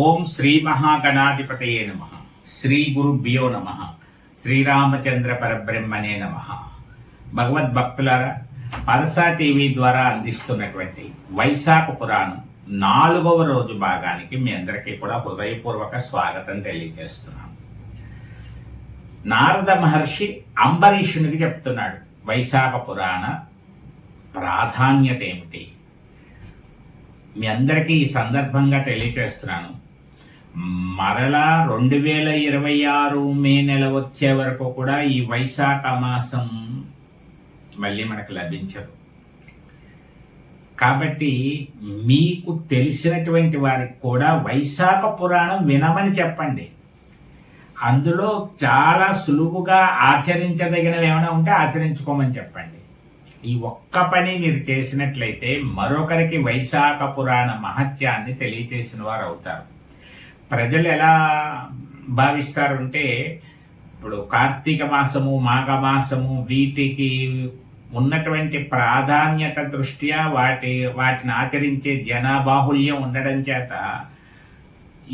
ఓం శ్రీ మహాగణాధిపతయే నమ. శ్రీ గురుభ్యో నమ. శ్రీరామచంద్ర పరబ్రహ్మనే నమ. భగవద్భక్తులారా పరసా టీవీ ద్వారా అందిస్తున్నటువంటి వైశాఖ పురాణం నాలుగవ రోజు భాగానికి మీ అందరికీ కూడా హృదయపూర్వక స్వాగతం తెలియజేస్తున్నాను. నారద మహర్షి అంబరీషునికి చెప్తున్నాడు వైశాఖ పురాణ ప్రాధాన్యత ఏమిటి మీ అందరికీ ఈ సందర్భంగా తెలియచేస్తున్నాను మరలా రెండు వేల ఇరవై ఆరు మే నెల వచ్చే వరకు కూడా ఈ వైశాఖ మాసం మళ్ళీ మనకు లభించదు. కాబట్టి మీకు తెలిసినటువంటి వారికి కూడా వైశాఖ పురాణం వినమని చెప్పండి. అందులో చాలా సులువుగా ఆచరించదగినవి ఏమైనా ఉంటే ఆచరించుకోమని చెప్పండి. ఈ ఒక్క పని మీరు చేసినట్లయితే మరొకరికి వైశాఖ పురాణ మహత్యాన్ని తెలియచేసిన వారు అవుతారు. ప్రజలు ఎలా భావిస్తారంటే ఇప్పుడు కార్తీక మాసము మాఘ మాసము వీటికి ఉన్నటువంటి ప్రాధాన్యత దృష్ట్యా వాటి వాటిని ఆచరించే జనాబాహుల్యం ఉండడం చేత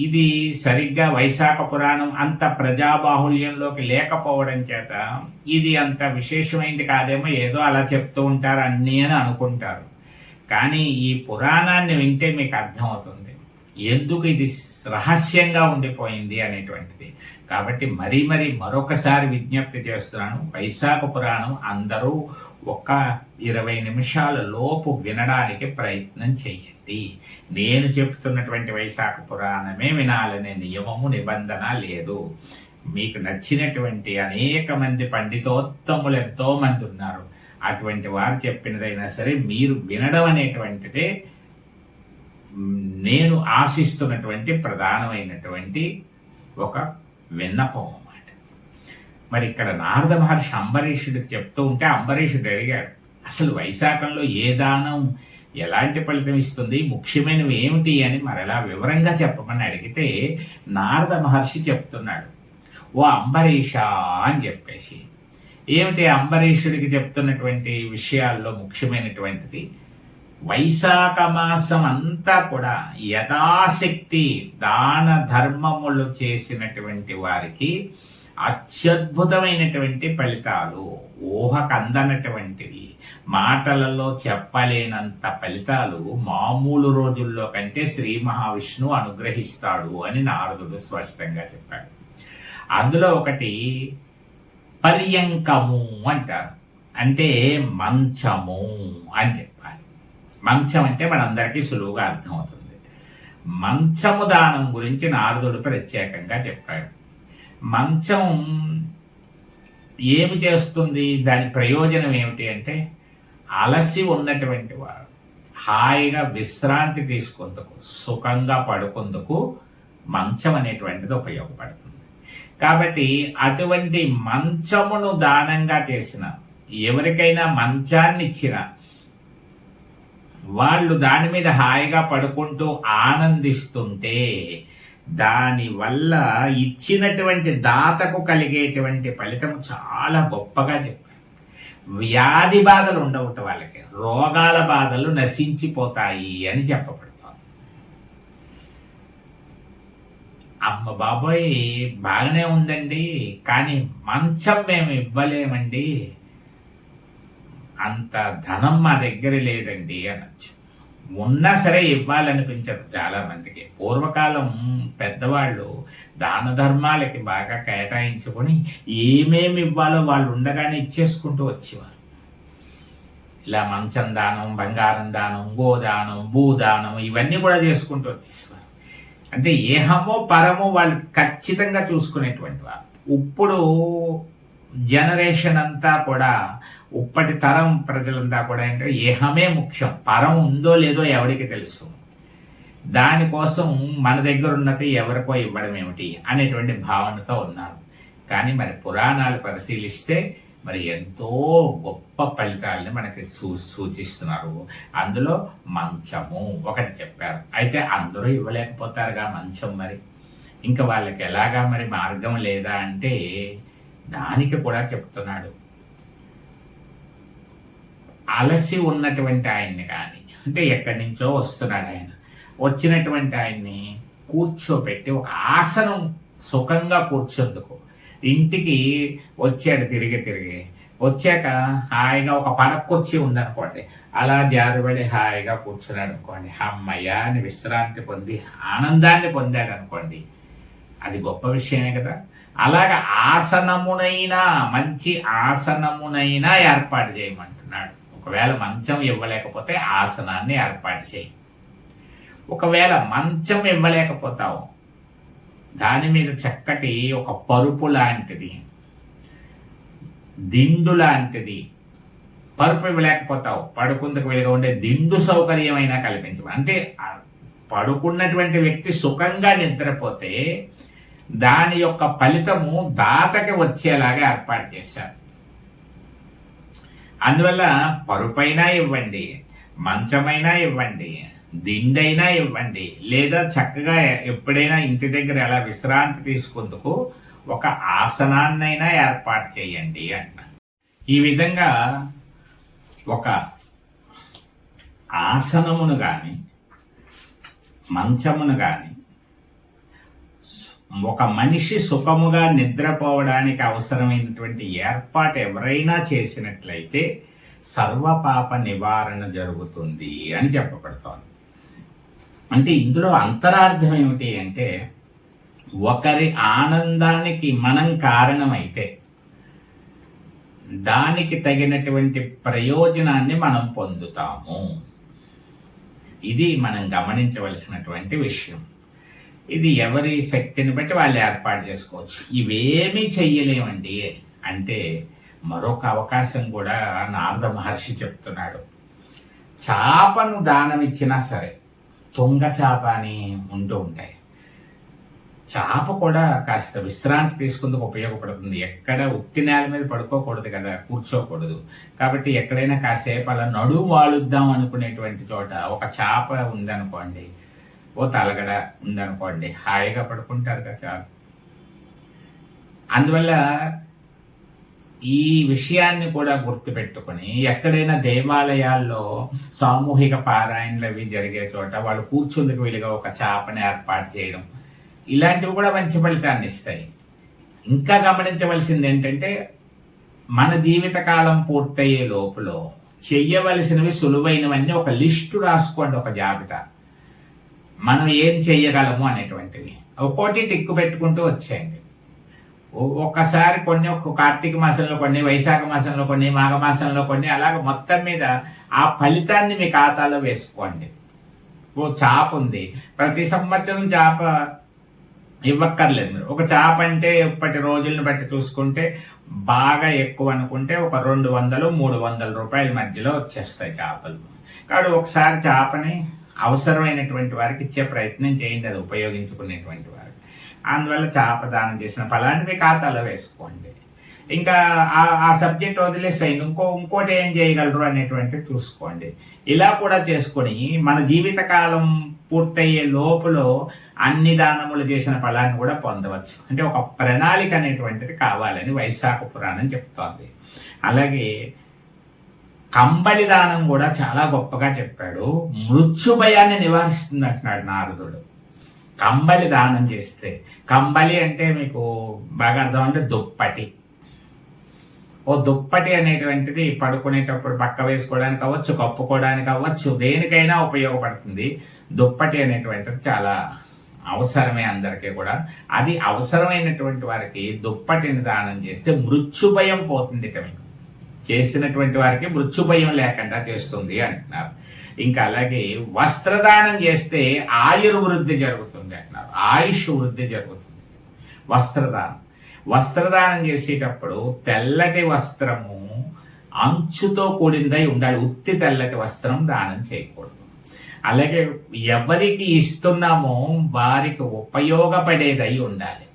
ఇది సరిగ్గా వైశాఖ పురాణం అంత ప్రజాబాహుల్యంలోకి లేకపోవడం చేత ఇది అంత విశేషమైంది కాదేమో ఏదో అలా చెప్తూ ఉంటారు అన్నీ అని అనుకుంటారు. కానీ ఈ పురాణాన్ని వింటే మీకు అర్థమవుతుంది. ఎందుకు ఇది రహస్యంగా ఉండిపోయింది అనేటువంటిది. కాబట్టి మరీ మరీ మరొకసారి విజ్ఞప్తి చేస్తున్నాను. వైశాఖ పురాణం అందరూ ఒక ఇరవై నిమిషాల లోపు వినడానికి ప్రయత్నం చెయ్యండి నేను చెప్తున్నటువంటి వైశాఖ పురాణమే వినాలనే నియమము నిబంధన లేదు. మీకు నచ్చినటువంటి అనేక మంది పండితోత్తములు ఎంతో మంది ఉన్నారు. అటువంటి వారు చెప్పినదైనా సరే మీరు వినడం అనేటువంటిదే నేను ఆశిస్తున్నటువంటి ప్రధానమైనటువంటి ఒక విన్నపం అన్నమాట. మరి ఇక్కడ నారద మహర్షి అంబరీషుడికి చెప్తూ ఉంటే అంబరీషుడు అడిగాడు అసలు వైశాఖంలో ఏ దానం ఎలాంటి ఫలితం ఇస్తుంది? ముఖ్యమైనవి ఏమిటి అని మరలా వివరంగా చెప్పమని అడిగితే నారద మహర్షి చెప్తున్నాడు ఓ అంబరీష అని చెప్పేసి. ఏమిటి అంబరీషుడికి చెప్తున్నటువంటి విషయాల్లో ముఖ్యమైనటువంటిది? వైశాఖ మాసం అంతా కూడా యథాశక్తి దాన ధర్మములు చేసినటువంటి వారికి అత్యద్భుతమైనటువంటి ఫలితాలు. ఊహకు అందనటువంటివి మాటలలో చెప్పలేనంత ఫలితాలు మామూలు రోజుల్లో కంటే శ్రీ మహావిష్ణువు అనుగ్రహిస్తాడు అని నారదుడు స్పష్టంగా చెప్పాడు. అందులో ఒకటి పర్యంకము అంటారు. అంటే మంచము అని చెప్పాలి మంచం అంటే మనందరికీ సులువుగా అర్థమవుతుంది. మంచము దానం గురించి నారదుడు ప్రత్యేకంగా చెప్పాడు. మంచం ఏమి చేస్తుంది? దాని ప్రయోజనం ఏమిటి అంటే అలసి ఉన్నటువంటి వాడు హాయిగా విశ్రాంతి తీసుకుందుకు సుఖంగా పడుకుందుకు మంచం అనేటువంటిది ఉపయోగపడుతుంది. కాబట్టి అటువంటి మంచమును దానంగా చేసిన ఎవరికైనా మంచాన్ని ఇచ్చిన వాళ్ళు దాని మీద హాయిగా పడుకుంటూ ఆనందిస్తుంటే దాని వల్ల ఇచ్చినటువంటి దాతకు కలిగేటువంటి ఫలితం చాలా గొప్పగా చెప్పారు. వ్యాధి బాధలు ఉండవుట వాళ్ళకి. రోగాల బాధలు నశించిపోతాయి అని చెప్పబడుతుంది. అమ్మ బాబోయ్ బాగానే ఉందండి. కానీ మంచం మేము ఇవ్వలేమండి. అంత ధనం మా దగ్గర లేదండి అనొచ్చు. ఉన్నా సరే ఇవ్వాలనిపించదు చాలా మందికి. పూర్వకాలం పెద్దవాళ్ళు దాన ధర్మాలకి బాగా కేటాయించుకొని ఏమేమి ఇవ్వాలో వాళ్ళు ఉండగానే ఇచ్చేసుకుంటూ వచ్చేవారు. ఇలా మంచం దానం బంగారం దానం గోదానం భూదానం ఇవన్నీ కూడా చేసుకుంటూ వచ్చేసేవారు. అంటే ఏహమో పరమో వాళ్ళు ఖచ్చితంగా చూసుకునేటువంటి వారు ఇప్పుడు జనరేషన్ అంతా కూడా ఇప్పటి తరం ప్రజలంతా కూడా ఏంటంటే ఏహమే ముఖ్యం. పరం ఉందో లేదో ఎవరికి తెలుసు. దానికోసం మన దగ్గర ఉన్నది ఎవరికో ఇవ్వడం ఏమిటి అనేటువంటి భావనతో ఉన్నారు. కానీ మరి పురాణాలు పరిశీలిస్తే మరి ఎంతో గొప్ప ఫలితాలని మనకి సూ సూచిస్తున్నారు. అందులో మంచము ఒకటి చెప్పారు. అయితే అందరూ ఇవ్వలేకపోతారుగా మంచం మరి. ఇంకా వాళ్ళకి ఎలాగా మరి మార్గం లేదా అంటే దానికి కూడా చెప్తున్నాడు. అలసి ఉన్నటువంటి ఆయన్ని కానీ అంటే ఎక్కడి నుంచో వస్తున్నాడు ఆయన. వచ్చినటువంటి ఆయన్ని కూర్చోపెట్టి ఒక ఆసనం సుఖంగా కూర్చుందుకు. ఇంటికి వచ్చాడు తిరిగి తిరిగి. వచ్చాక హాయిగా ఒక పడక కుర్చీ ఉందనుకోండి. అలా జారుబడి హాయిగా కూర్చున్నాడు అనుకోండి. అమ్మయ్య అని విశ్రాంతి పొంది ఆనందాన్ని పొందాడు అనుకోండి. అది గొప్ప విషయమే కదా. అలాగ ఆసనమునైనా మంచి ఆసనమునైనా ఏర్పాటు చేయమంటున్నాడు ఒకవేళ మంచం ఇవ్వలేకపోతే ఆసనాన్ని ఏర్పాటు చేయి. ఒకవేళ మంచం ఇవ్వలేకపోతావు దాని మీద చక్కటి ఒక పరుపు లాంటిది దిండు లాంటిది పరుపు ఇవ్వలేకపోతావు. పడుకుందుకు వెళ్ళగా ఉండే దిండు సౌకర్యమైనా కల్పించు. అంటే పడుకున్నటువంటి వ్యక్తి సుఖంగా నిద్రపోతే దాని యొక్క ఫలితము దాతకి వచ్చేలాగా ఏర్పాటు చేశారు. అందువల్ల పరుపైనా ఇవ్వండి మంచమైనా ఇవ్వండి దిండైనా ఇవ్వండి లేదా చక్కగా ఎప్పుడైనా ఇంటి దగ్గర ఎలా విశ్రాంతి తీసుకుందుకు ఒక ఆసనాన్నైనా ఏర్పాటు చేయండి అంట. ఈ విధంగా ఒక ఆసనమును కానీ మంచమును కానీ ఒక మనిషి సుఖముగా నిద్రపోవడానికి అవసరమైనటువంటి ఏర్పాటు ఎవరైనా చేసినట్లయితే సర్వపాప నివారణ జరుగుతుంది అని చెప్పబడుతోంది. అంటే ఇందులో అంతరార్థం ఏమిటి అంటే ఒకరి ఆనందానికి మనం కారణమైతే దానికి తగినటువంటి ప్రయోజనాన్ని మనం పొందుతాము. ఇది మనం గమనించవలసినటువంటి విషయం. ఇది ఎవరి శక్తిని బట్టి వాళ్ళు ఏర్పాటు చేసుకోవచ్చు. ఇవేమీ చెయ్యలేమండి అంటే మరొక అవకాశం కూడా నారద మహర్షి చెప్తున్నాడు. చాపను దానం ఇచ్చినా సరే తుంగ చాప అని ఉంటూ ఉంటాయి. చాప కూడా కాస్త విశ్రాంతి తీసుకుందుకు ఉపయోగపడుతుంది. ఎక్కడ ఉత్తి నేల మీద పడుకోకూడదు కదా కూర్చోకూడదు. కాబట్టి ఎక్కడైనా కాసేపు అలా నడువు వాలుద్దాం అనుకునేటువంటి చోట ఒక చాప ఉందనుకోండి ఓ తలగడ ఉందనుకోండి హాయిగా పడుకుంటారు కదా చాలు. అందువల్ల ఈ విషయాన్ని కూడా గుర్తుపెట్టుకొని ఎక్కడైనా దేవాలయాల్లో సామూహిక పారాయణలు అవి జరిగే చోట వాళ్ళు కూర్చుందుకు వీలుగా ఒక చాపని ఏర్పాటు చేయడం ఇలాంటివి కూడా మంచి ఫలితాన్ని ఇస్తాయి. ఇంకా గమనించవలసింది ఏంటంటే మన జీవితకాలం పూర్తయ్యే లోపల చెయ్యవలసినవి సులువైనవన్నీ ఒక లిస్టు రాసుకోండి ఒక జాబితా. మనం ఏం చేయగలము అనేటువంటివి ఒక్కోటి టిక్కు పెట్టుకుంటూ వచ్చేయండి. ఒక్కసారి కొన్ని ఒక కార్తీక మాసంలో కొన్ని వైశాఖ మాసంలో కొన్ని మాఘ మాసంలో కొన్ని అలాగ మొత్తం మీద ఆ ఫలితాన్ని మీ ఖాతాలో వేసుకోండి. ఓ చాప ఉంది. ప్రతి సంవత్సరం చేప ఇవ్వక్కర్లేదు మీరు. ఒక చేప అంటే ఇప్పటి రోజులను బట్టి చూసుకుంటే బాగా ఎక్కువ అనుకుంటే ఒక రెండు వందలు మూడు వందల రూపాయల మధ్యలో వచ్చేస్తాయి చేపలు. కాబట్టి ఒకసారి చేపని అవసరమైనటువంటి వారికి ఇచ్చే ప్రయత్నం చేయండి అది ఉపయోగించుకునేటువంటి వారికి. అందువల్ల చాపదానం చేసిన ఫలాన్ని మీ ఖాతాలో వేసుకోండి. ఇంకా ఆ సబ్జెక్ట్ వదిలేసాయి ఇంకో ఇంకోటి ఏం చేయగలరు అనేటువంటి చూసుకోండి. ఇలా కూడా చేసుకొని మన జీవితకాలం పూర్తయ్యే లోపల అన్ని దానములు చేసిన ఫలాన్ని కూడా పొందవచ్చు. అంటే ఒక ప్రణాళిక అనేటువంటిది కావాలని వైశాఖ పురాణం చెప్తోంది. అలాగే కంబలి దానం కూడా చాలా గొప్పగా చెప్పాడు. మృత్యు భయాన్ని నివారిస్తుంది అంటున్నాడు నారదుడు. కంబలి దానం చేస్తే కంబలి అంటే మీకు బాగా అర్థం అంటే దుప్పటి. ఓ దుప్పటి అనేటువంటిది పడుకునేటప్పుడు పక్క వేసుకోవడానికి అవ్వచ్చు కప్పుకోవడానికి అవ్వచ్చు దేనికైనా ఉపయోగపడుతుంది. దుప్పటి అనేటువంటిది చాలా అవసరమే అందరికీ కూడా. అది అవసరమైనటువంటి వారికి దుప్పటిని దానం చేస్తే మృత్యుభయం పోతుంది ఇక మీకు. చేసినటువంటి వారికి మృత్యు భయం లేకుండా చేస్తుంది అంటున్నారు. ఇంకా అలాగే వస్త్రదానం చేస్తే ఆయుర్వృద్ధి జరుగుతుంది అంటున్నారు. ఆయుష్ వృద్ధి జరుగుతుంది. వస్త్రదానం. వస్త్రదానం చేసేటప్పుడు తెల్లటి వస్త్రము అంచుతో కూడినదై ఉండాలి. ఉత్తి తెల్లటి వస్త్రం దానం చేయకూడదు. అలాగే ఎవరికి ఇస్తున్నామో వారికి ఉపయోగపడేదై ఉండాలి.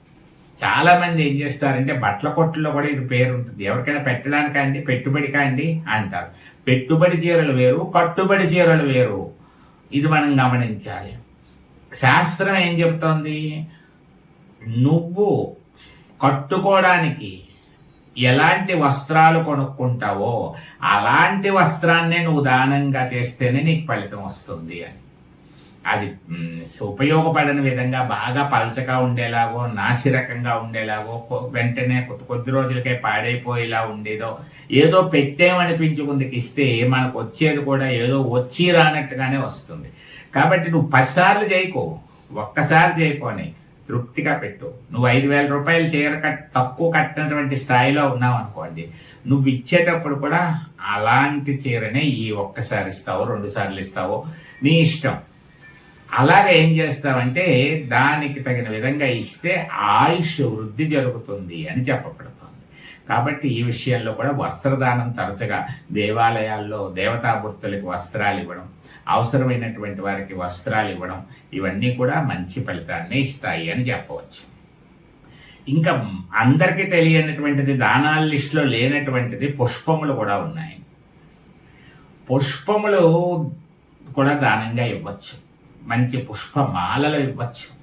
చాలా మంది ఏం చేస్తారంటే బట్టల కొట్టులో కూడా ఇది పేరు ఉంటుంది ఎవరికైనా పెట్టడానికండి పెట్టుబడి కాండి అంటారు. పెట్టుబడి చీరలు వేరు కట్టుబడి చీరలు వేరు. ఇది మనం గమనించాలి. శాస్త్రం ఏం చెప్తోంది? నువ్వు కట్టుకోవడానికి ఎలాంటి వస్త్రాలు కొనుక్కుంటావో అలాంటి వస్త్రాన్నే నువ్వు దానంగా చేస్తేనే నీకు ఫలితం వస్తుంది అని. అది ఉపయోగపడని విధంగా బాగా పలచగా ఉండేలాగో నాసిరకంగా ఉండేలాగో కొ- వెంటనే కొద్ది కొద్ది రోజులకే పాడైపోయేలా ఉండేదో ఏదో పెట్టేమనిపించుకుందికి ఇస్తే మనకు వచ్చేది కూడా ఏదో వచ్చి రానట్టుగానే వస్తుంది. కాబట్టి నువ్వు పదిసార్లు చేయకో ఒక్కసారి చేయకోని తృప్తిగా పెట్టు. నువ్వు ఐదు వేల రూపాయలు చీర కట్ తక్కువ కట్టినటువంటి స్థాయిలో ఉన్నావు అనుకోండి నువ్వు ఇచ్చేటప్పుడు కూడా అలాంటి చీరనే ఈ ఒక్కసారి ఇస్తావో రెండు సార్లు ఇస్తావో నీ ఇష్టం. అలాగే ఏం చేస్తామంటే దానికి తగిన విధంగా ఇస్తే ఆయుష్ వృద్ధి జరుగుతుంది అని చెప్పబడుతుంది. కాబట్టి ఈ విషయంలో కూడా వస్త్రదానం తరచుగా దేవాలయాల్లో దేవతామూర్తులకు వస్త్రాలు ఇవ్వడం అవసరమైనటువంటి వారికి వస్త్రాలు ఇవ్వడం ఇవన్నీ కూడా మంచి ఫలితాన్ని ఇస్తాయి అని చెప్పవచ్చు. ఇంకా అందరికీ తెలియనటువంటిది దానాల లిస్టులో లేనటువంటిది పుష్పములు కూడా ఉన్నాయి. పుష్పములు కూడా దానంగా ఇవ్వచ్చు. మంచి పుష్పమాలలు ఇవ్వచ్చు.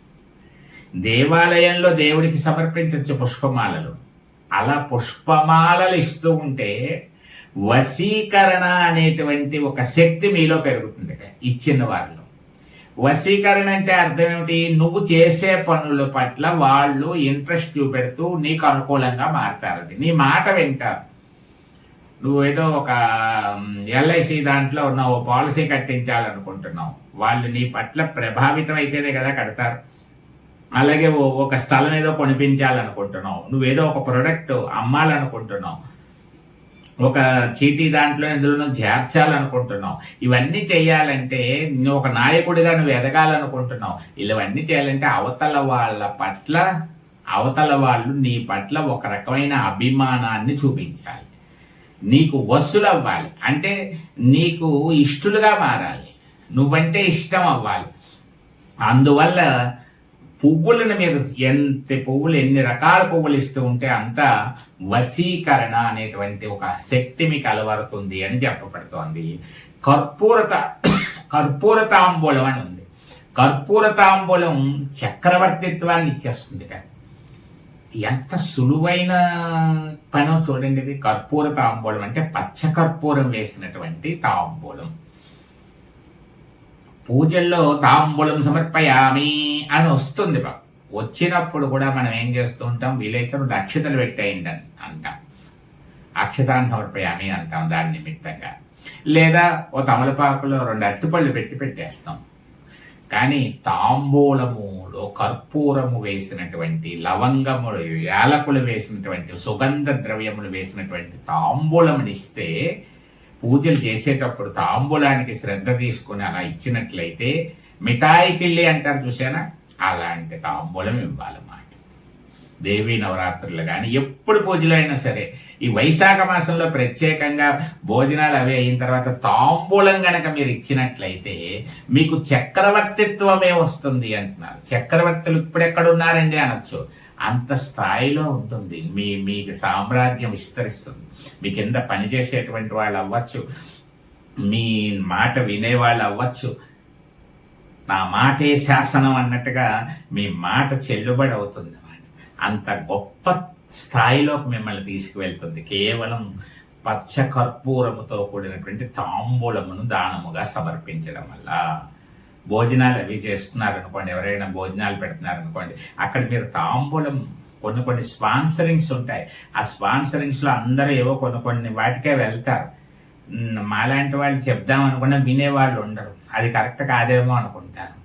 దేవాలయంలో దేవుడికి సమర్పించవచ్చు పుష్పమాలలు. అలా పుష్పమాలలు ఇస్తూ ఉంటే వశీకరణ అనేటువంటి ఒక శక్తి మీలో పెరుగుతుంది. ఇచ్చిన వారిలో. వశీకరణ అంటే అర్థం ఏమిటి? నువ్వు చేసే పనుల పట్ల వాళ్ళు ఇంట్రెస్ట్ చూపెడుతూ నీకు అనుకూలంగా మారుతారు అది. నీ మాట వింటారు. నువ్వు ఏదో ఒక ఎల్ఐసి దాంట్లో ఉన్నావు పాలసీ కట్టించాలనుకుంటున్నావు. వాళ్ళు నీ పట్ల ప్రభావితం అయితేనే కదా కడతారు. అలాగే ఓ- ఒక స్థలం ఏదో కొనిపించాలనుకుంటున్నావు. నువ్వేదో ఒక ప్రొడక్ట్ అమ్మాలనుకుంటున్నావు. ఒక చీటీ దాంట్లో ఇందులో చేర్చాలనుకుంటున్నావు. ఇవన్నీ చేయాలంటే నువ్వు ఒక నాయకుడిగా నువ్వు ఎదగాలనుకుంటున్నావు. ఇవన్నీ చేయాలంటే అవతల వాళ్ళ పట్ల అవతల వాళ్ళు నీ పట్ల ఒక రకమైన అభిమానాన్ని చూపించాలి. నీకు వసూలు అవ్వాలి అంటే నీకు ఇష్టలుగా మారాలి. నువ్వంటే ఇష్టం అవ్వాలి. అందువల్ల పువ్వులను మీరు ఎంత పువ్వులు ఎన్ని రకాల పువ్వులు ఇస్తూ ఉంటే అంత వశీకరణ అనేటువంటి ఒక శక్తి మీకు అలవరుతుంది అని చెప్పబడుతోంది. కర్పూరత కర్పూర తాంబూలం అని ఉంది. కర్పూర తాంబూలం చక్రవర్తిత్వాన్ని ఇచ్చేస్తుంది కదా. ఎంత సులువైన పనో చూడండి ఇది. కర్పూర తాంబూలం అంటే పచ్చ కర్పూరం వేసినటువంటి తాంబూలం. పూజల్లో తాంబూలం సమర్పయామి అని వస్తుంది బా వచ్చినప్పుడు కూడా మనం ఏం చేస్తూ ఉంటాం వీలైతే రెండు అక్షతలు పెట్టేయండి అంటాం. అక్షతాన్ని సమర్పయామి అంటాం దాని నిమిత్తంగా. లేదా ఓ తమలపాకులో రెండు అట్టుపళ్ళు పెట్టి పెట్టేస్తాం. కానీ తాంబూలములో కర్పూరము వేసినటువంటి లవంగములు యాలకులు వేసినటువంటి సుగంధ ద్రవ్యములు వేసినటువంటి తాంబూలమునిస్తే పూజలు చేసేటప్పుడు తాంబూలానికి శ్రద్ధ తీసుకుని అలా ఇచ్చినట్లయితే మిఠాయి పిల్లి అంటారు చూసానా అలాంటి తాంబూలం ఇవ్వాలన్నమాట దేవీ నవరాత్రులు కానీ ఎప్పుడు పూజలు అయినా సరే ఈ వైశాఖ మాసంలో ప్రత్యేకంగా భోజనాలు అవి అయిన తర్వాత తాంబూలం గనక మీరు ఇచ్చినట్లయితే మీకు చక్రవర్తిత్వమే వస్తుంది అంటున్నారు. చక్రవర్తులు ఇప్పుడు ఎక్కడున్నారండి అనొచ్చు. అంత స్థాయిలో ఉంటుంది. మీ మీకు సామ్రాజ్యం విస్తరిస్తుంది. మీ కింద పనిచేసేటువంటి వాళ్ళు అవ్వచ్చు మీ మాట వినేవాళ్ళు అవ్వచ్చు. నా మాటే శాసనం అన్నట్టుగా మీ మాట చెల్లుబడి అవుతుంది అన్నమాట. అంత గొప్ప స్థాయిలోకి మిమ్మల్ని తీసుకువెళ్తుంది. కేవలం పచ్చ కర్పూరముతో కూడినటువంటి తాంబూలమును దానముగా సమర్పించడం వల్ల. భోజనాలు అవి చేస్తున్నారు అనుకోండి ఎవరైనా భోజనాలు పెడుతున్నారు అనుకోండి అక్కడ మీరు తాంబూలం కొన్ని కొన్ని స్పాన్సరింగ్స్ ఉంటాయి. ఆ స్పాన్సరింగ్స్లో అందరూ ఏవో కొన్ని కొన్ని వాటికే వెళ్తారు. మాలాంటి వాళ్ళు చెప్దాం అనుకున్నా వినేవాళ్ళు ఉండరు. అది కరెక్ట్ కాదేమో అనుకుంటాను.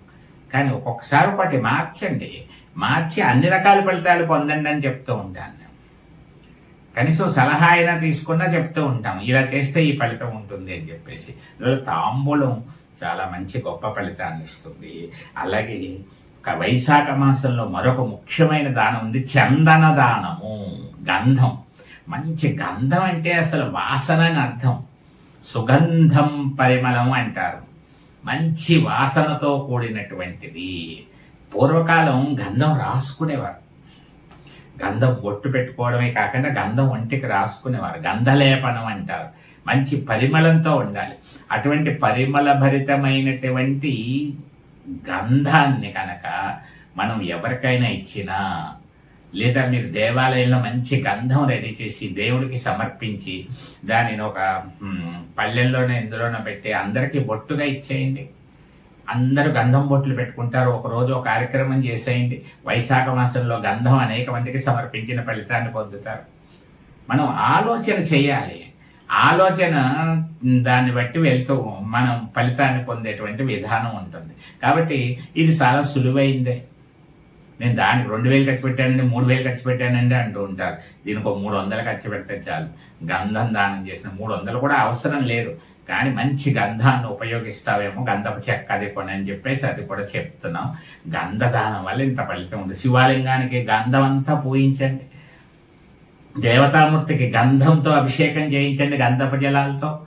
కానీ ఒక్కొక్కసారి ఒకటి మార్చండి. మార్చి అన్ని రకాల ఫలితాలు పొందండి అని చెప్తూ ఉంటాను నేను. కనీసం సలహా అయినా తీసుకున్నా చెప్తూ ఉంటాం ఇలా చేస్తే ఈ ఫలితం ఉంటుంది అని చెప్పేసి. తాంబూలం చాలా మంచి గొప్ప ఫలితాన్ని ఇస్తుంది. అలాగే వైశాఖ మాసంలో మరొక ముఖ్యమైన దానం ఉంది చందన దానము గంధం. మంచి గంధం అంటే అసలు వాసన అని అర్థం. సుగంధం పరిమళం అంటారు. మంచి వాసనతో కూడినటువంటిది. పూర్వకాలం గంధం రాసుకునేవారు. గంధం బొట్టు పెట్టుకోవడమే కాకుండా గంధం ఒంటికి రాసుకునేవారు. గంధలేపనం అంటారు. మంచి పరిమళంతో ఉండాలి. అటువంటి పరిమళ భరితమైనటువంటి గంధాన్ని కనుక మనం ఎవరికైనా ఇచ్చినా లేదా మీరు దేవాలయంలో మంచి గంధం రెడీ చేసి దేవుడికి సమర్పించి దానిని ఒక పల్లెల్లోనే ఇందులోనే పెట్టి అందరికీ బొట్టుగా ఇచ్చేయండి. అందరూ గంధం బొట్లు పెట్టుకుంటారు. ఒకరోజు ఒక కార్యక్రమం చేసేయండి. వైశాఖ మాసంలో గంధం అనేక మందికి సమర్పించిన ఫలితాన్ని పొందుతారు. మనం ఆలోచన చేయాలి. ఆలోచన దాన్ని బట్టి వెళ్తూ మనం ఫలితాన్ని పొందేటువంటి విధానం ఉంటుంది. కాబట్టి ఇది చాలా సులువైందే. నేను దానికి రెండు వేలు ఖర్చు పెట్టానండి మూడు వేలు ఖర్చు పెట్టానండి అంటూ ఉంటారు. దీనికి ఒక మూడు వందలు ఖర్చు పెడితే చాలు. గంధం దానం చేసిన మూడు వందలు కూడా అవసరం లేదు. కానీ మంచి గంధాన్ని ఉపయోగిస్తావేమో గంధపు చెక్క అది కొని అని చెప్పేసి అది కూడా చెప్తున్నాం. గంధదానం వల్ల ఇంత ఫలితం ఉంది. శివాలింగానికి గంధం అంతా పూయించండి. దేవతామూర్తికి గంధంతో అభిషేకం చేయించండి గంధపు జలాలతో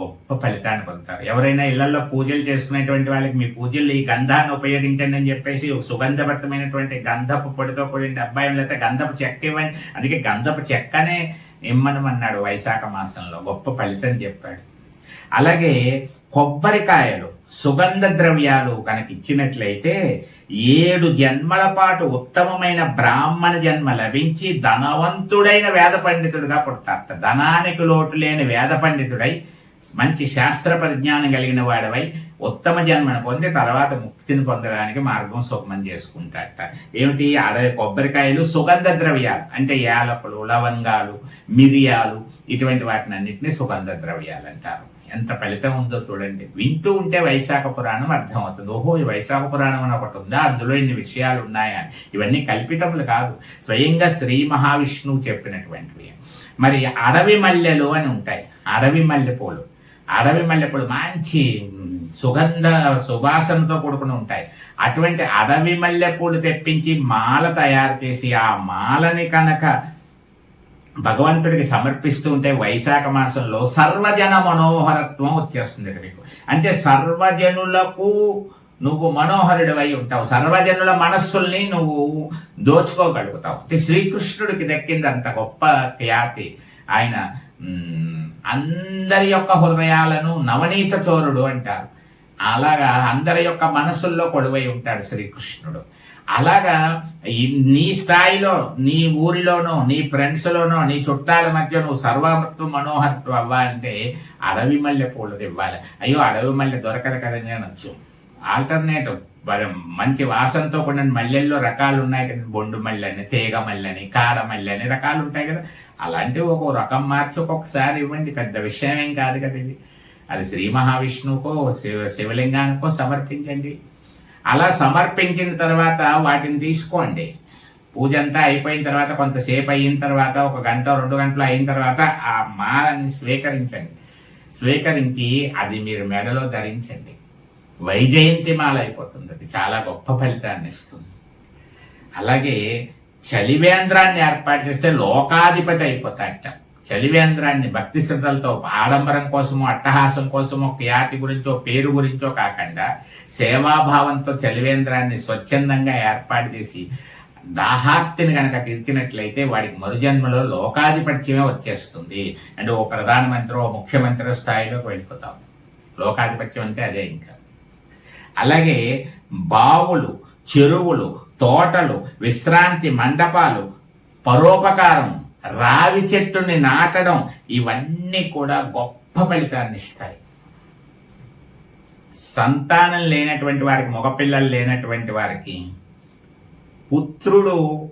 గొప్ప ఫలితాన్ని పొందుతారు. ఎవరైనా ఇళ్ళలో పూజలు చేసుకునేటువంటి వాళ్ళకి మీ పూజలు ఈ గంధాన్ని ఉపయోగించండి అని చెప్పేసి సుగంధభరితమైనటువంటి గంధపు పొడితో కూడిన అబ్బాయి లేకపోతే గంధపు చెక్క ఇవ్వండి. అందుకే గంధపు చెక్కనే ఇమ్మనమన్నాడు వైశాఖ మాసంలో. గొప్ప ఫలితం చెప్పాడు. అలాగే కొబ్బరికాయలు. సుగంధ ద్రవ్యాలు కనుక ఇచ్చినట్లయితే ఏడు జన్మల పాటు ఉత్తమమైన బ్రాహ్మణ జన్మ లభించి ధనవంతుడైన వేద పండితుడుగా పుడతారట. ధనానికి లోటు లేని వేద పండితుడై మంచి శాస్త్ర పరిజ్ఞానం కలిగిన వాడవై ఉత్తమ జన్మను పొంది తర్వాత ముక్తిని పొందడానికి మార్గం సుగమం చేసుకుంటాడట ఏమిటి? అడవి కొబ్బరికాయలు సుగంధ ద్రవ్యాలు అంటే యాలకులు లవంగాలు మిరియాలు ఇటువంటి వాటిని అన్నింటినీ సుగంధ ద్రవ్యాలు అంటారు. ఎంత ఫలితం ఉందో చూడండి. వింటూ ఉంటే వైశాఖ పురాణం అర్థమవుతుంది. ఓహో ఈ వైశాఖ పురాణం అని ఒకటి ఉందా? అందులో ఇన్ని విషయాలు ఉన్నాయా? ఇవన్నీ కల్పితములు కాదు. స్వయంగా శ్రీ మహావిష్ణువు చెప్పినటువంటివి. మరి అడవి మల్లెలు అని ఉంటాయి. అడవి మల్లెపూలు. అడవి మల్లెపూలు మంచి సుగంధ సువాసనతో కూడుకుని ఉంటాయి. అటువంటి అడవి మల్లెపూలు తెప్పించి మాల తయారు చేసి ఆ మాలని కనుక భగవంతుడికి సమర్పిస్తూ ఉంటే వైశాఖ మాసంలో సర్వజన మనోహరత్వం వచ్చేస్తుంది ఇక్కడ మీకు. అంటే సర్వజనులకు నువ్వు మనోహరుడివై ఉంటావు. సర్వజనుల మనస్సుల్ని నువ్వు దోచుకోగలుగుతావు. అంటే శ్రీకృష్ణుడికి దక్కింది అంత గొప్ప ఖ్యాతి. ఆయన అందరి యొక్క హృదయాలను నవనీత చోరుడు అంటారు. అలాగా అందరి యొక్క మనసుల్లో కొలువై ఉంటాడు శ్రీకృష్ణుడు. అలాగా నీ స్థాయిలో నీ ఊరిలోనో నీ ఫ్రెండ్స్లోనో నీ చుట్టాల మధ్య నువ్వు సర్వమృత్వ మనోహరత్వం అవ్వాలంటే అడవి మల్లె పూలది ఇవ్వాలి. అయ్యో అడవి మల్లె దొరకదు కదండి అనొచ్చు ఆల్టర్నేటివ్ మరి మంచి వాసనతో కూడిన మల్లెల్లో రకాలు ఉన్నాయి కదా బొండు మల్లె అని తీగ మల్లెని కాడ మల్లెని రకాలు ఉంటాయి కదా. అలాంటివి ఒక్కో రకం మార్చి ఒక్కొక్కసారి ఇవ్వండి. పెద్ద విషయం ఏం కాదు కదా ఇది. అది శ్రీ మహావిష్ణువుకో శివ శివలింగానికో సమర్పించండి. అలా సమర్పించిన తర్వాత వాటిని తీసుకోండి. పూజ అంతా అయిపోయిన తర్వాత కొంతసేపు అయిన తర్వాత ఒక గంట రెండు గంటలు అయిన తర్వాత ఆ మాలని స్వీకరించండి. స్వీకరించి అది మీరు మెడలో ధరించండి. వైజయంతి మాల అయిపోతుంది. అది చాలా గొప్ప ఫలితాన్ని ఇస్తుంది. అలాగే చలివేంద్రాన్ని ఏర్పాటు చేస్తే లోకాధిపతి అయిపోతాడట. చలివేంద్రాన్ని భక్తి శ్రద్ధలతో ఆడంబరం కోసమో అట్టహాసం కోసమో ఖ్యాతి గురించో పేరు గురించో కాకుండా సేవాభావంతో చలివేంద్రాన్ని స్వచ్ఛందంగా ఏర్పాటు చేసి దాహార్తిని గనక తీర్చినట్లయితే వాడికి మరుజన్మలో లోకాధిపత్యమే వచ్చేస్తుంది. అంటే ఓ ప్రధానమంత్రి ఓ ముఖ్యమంత్రి స్థాయిలోకి వెళ్ళిపోతాం. లోకాధిపత్యం అంటే అదే ఇంకా. అలాగే బావులు చెరువులు తోటలు విశ్రాంతి మండపాలు పరోపకారం రావి చెట్టుని నాటడం ఇవన్నీ కూడా గొప్ప ఫలితాన్ని ఇస్తాయి. సంతానం లేనటువంటి వారికి మగపిల్లలు లేనటువంటి వారికి పుత్రుడు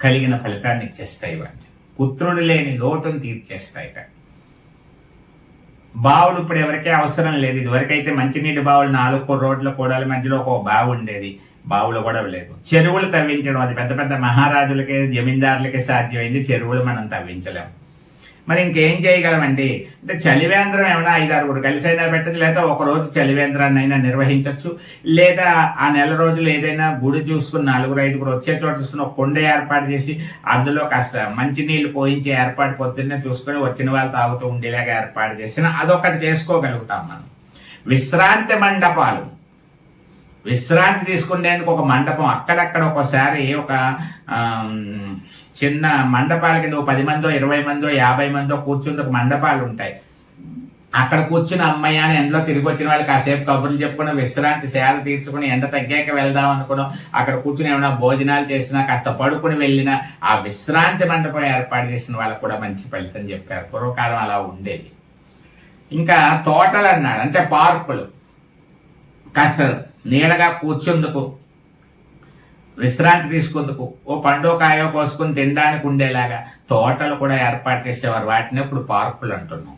కలిగిన ఫలితాన్ని ఇచ్చేస్తాయి వాటి పుత్రుడు లేని లోటును తీర్చేస్తాయి బావులు ఇప్పుడు ఎవరికీ అవసరం లేదు. ఇదివరకైతే మంచినీటి బావులు నాలుగు రోడ్ల కూడాలి మధ్యలో ఒక బావి ఉండేది. బావులు కూడా లేదు చెరువులు తవ్వించడం అది పెద్ద పెద్ద మహారాజులకే జమీందారులకే సాధ్యమైంది. చెరువులు మనం తవ్వించలేం. మరి ఇంకేం చేయగలమండి? అంటే చలివేంద్రం ఏమైనా ఐదారుగురు కలిసి అయినా పెట్టదు లేదా ఒక రోజు చలివేంద్రాన్ని అయినా నిర్వహించవచ్చు లేదా ఆ నెల రోజులు ఏదైనా గుడి చూసుకుని నలుగురు ఐదుగురు వచ్చే చోట చూసుకుని ఒక కొండ ఏర్పాటు చేసి అందులో కాస్త మంచినీళ్ళు పోయించే ఏర్పాటు పొద్దున్నే చూసుకొని వచ్చిన వాళ్ళు తాగుతూ ఉండేలాగా ఏర్పాటు చేసిన అదొకటి చేసుకోగలుగుతాం మనం. విశ్రాంతి మండపాలు. విశ్రాంతి తీసుకునేందుకు ఒక మండపం అక్కడక్కడ ఒకసారి ఒక చిన్న మండపాల కింద పది మందో ఇరవై మందో యాభై మందో కూర్చుని ఒక మండపాలు ఉంటాయి. అక్కడ కూర్చుని అమ్మాయి అని ఎండలో తిరిగి వచ్చిన వాళ్ళు కాసేపు కబుర్లు చెప్పుకుని విశ్రాంతి సేద తీర్చుకుని ఎండ తగ్గాక వెళ్దాం అనుకున్నాం. అక్కడ కూర్చుని ఏమైనా భోజనాలు చేసినా కాస్త పడుకుని వెళ్ళినా ఆ విశ్రాంతి మండపం ఏర్పాటు చేసిన వాళ్ళకు కూడా మంచి ఫలితం చెప్పారు. పూర్వకాలం అలా ఉండేది. ఇంకా తోటలు అన్నాడు. అంటే పార్కులు. కాస్త నీడగా కూర్చుందుకు విశ్రాంతి తీసుకుందుకు ఓ పండో కాయో కోసుకుని తినడానికి ఉండేలాగా తోటలు కూడా ఏర్పాటు చేసేవారు. వాటిని ఇప్పుడు పార్కులు అంటున్నాం.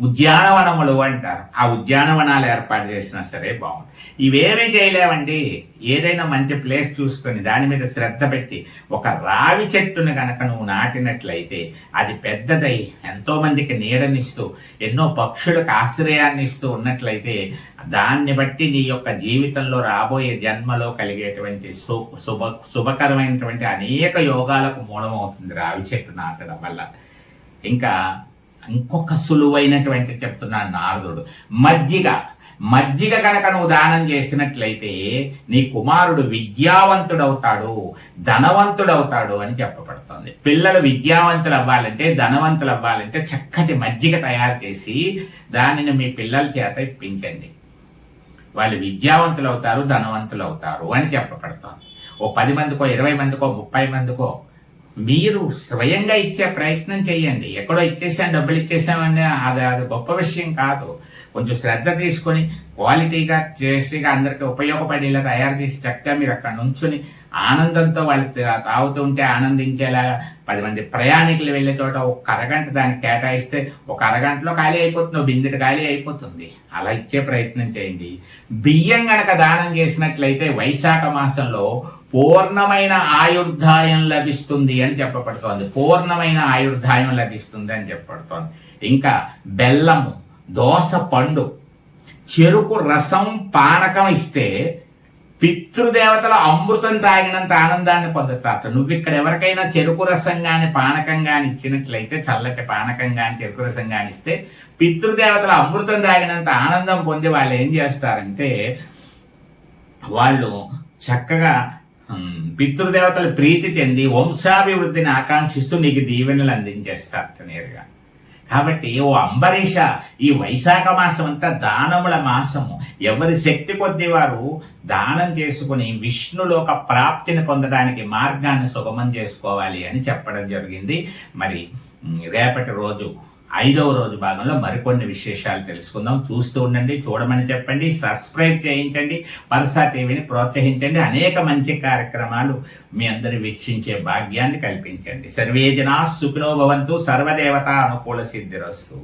ఉద్యానవనములు అంటారు ఆ ఉద్యానవనాలు ఏర్పాటు చేసినా సరే బాగుంది ఇవేమీ చేయలేవండి. ఏదైనా మంచి ప్లేస్ చూసుకొని దాని మీద శ్రద్ధ పెట్టి ఒక రావి చెట్టును కనుక నువ్వు నాటినట్లయితే అది పెద్దదై ఎంతోమందికి నీడనిస్తూ ఎన్నో పక్షులకు ఆశ్రయాన్ని ఇస్తూ ఉన్నట్లయితే దాన్ని బట్టి నీ యొక్క జీవితంలో రాబోయే జన్మలో కలిగేటువంటి శు శుభ శుభకరమైనటువంటి అనేక యోగాలకు మూలమవుతుంది రావి చెట్టు నాటడం వల్ల. ఇంకా ఇంకొక సులువైనటువంటి చెప్తున్నాడు నారదుడు. మజ్జిగ. మజ్జిగ కనుక నువ్వు దానం చేసినట్లయితే నీ కుమారుడు విద్యావంతుడవుతాడు ధనవంతుడవుతాడు అని చెప్పబడుతుంది. పిల్లలు విద్యావంతులు అవ్వాలంటే ధనవంతులు అవ్వాలంటే చక్కటి మజ్జిగ తయారు చేసి దానిని మీ పిల్లల చేత ఇప్పించండి. వాళ్ళు విద్యావంతులు అవుతారు ధనవంతులు అవుతారు అని చెప్పబడుతోంది. ఓ పది మందికో ఇరవై మందికో ముప్పై మందికో మీరు స్వయంగా ఇచ్చే ప్రయత్నం చేయండి. ఎక్కడో ఇచ్చేసాం డబ్బులు ఇచ్చేసామని అది అది గొప్ప విషయం కాదు. కొంచెం శ్రద్ధ తీసుకొని క్వాలిటీగా చేసిగా అందరికీ ఉపయోగపడేలా తయారు చేసి చక్కగా మీరు అక్కడ నుంచుని ఆనందంతో వాళ్ళు తాగుతుంటే తాగుతూ ఉంటే ఆనందించేలాగా పది మంది ప్రయాణికులు వెళ్ళే చోట ఒక అరగంట దానికి కేటాయిస్తే ఒక అరగంటలో ఖాళీ అయిపోతుంది. బిందెడు ఖాళీ అయిపోతుంది. అలా ఇచ్చే ప్రయత్నం చేయండి. బియ్యం గనక దానం చేసినట్లయితే వైశాఖ మాసంలో పూర్ణమైన ఆయుర్ధాయం లభిస్తుంది అని చెప్పబడుతోంది. పూర్ణమైన ఆయుర్దాయం లభిస్తుంది అని చెప్పబడుతోంది. ఇంకా బెల్లము దోస పండు చెరుకు రసం పానకం ఇస్తే పితృదేవతల అమృతం తాగినంత ఆనందాన్ని పొందుతారట నువ్వు ఇక్కడ ఎవరికైనా చెరుకు రసం కానీ పానకం కానీ ఇచ్చినట్లయితే చల్లటి పానకం కానీ చెరుకు రసం కానీ ఇస్తే పితృదేవతల అమృతం తాగినంత ఆనందం పొంది వాళ్ళు ఏం చేస్తారంటే వాళ్ళు చక్కగా పితృదేవతలు ప్రీతి చెంది వంశాభివృద్ధిని ఆకాంక్షిస్తూ నీకు దీవెనలు అందించేస్తారు నేరుగా. కాబట్టి ఓ అంబరీష ఈ వైశాఖ మాసం అంతా దానముల మాసము. ఎవరి శక్తి కొద్ది వారు దానం చేసుకుని విష్ణులోక ప్రాప్తిని పొందడానికి మార్గాన్ని సుగమం చేసుకోవాలి అని చెప్పడం జరిగింది. మరి రేపటి రోజు ఐదవ రోజు భాగంలో మరికొన్ని విశేషాలు తెలుసుకుందాం. చూస్తూ ఉండండి చూడమని చెప్పండి సబ్స్క్రైబ్ చేయించండి పర్సా టీవీని ప్రోత్సహించండి. అనేక మంచి కార్యక్రమాలు మీ అందరి వీక్షించే భాగ్యాన్ని కల్పించండి. సర్వే జనా సుఖినో భవంతు సర్వదేవత అనుకూల సిద్ధిరస్తు.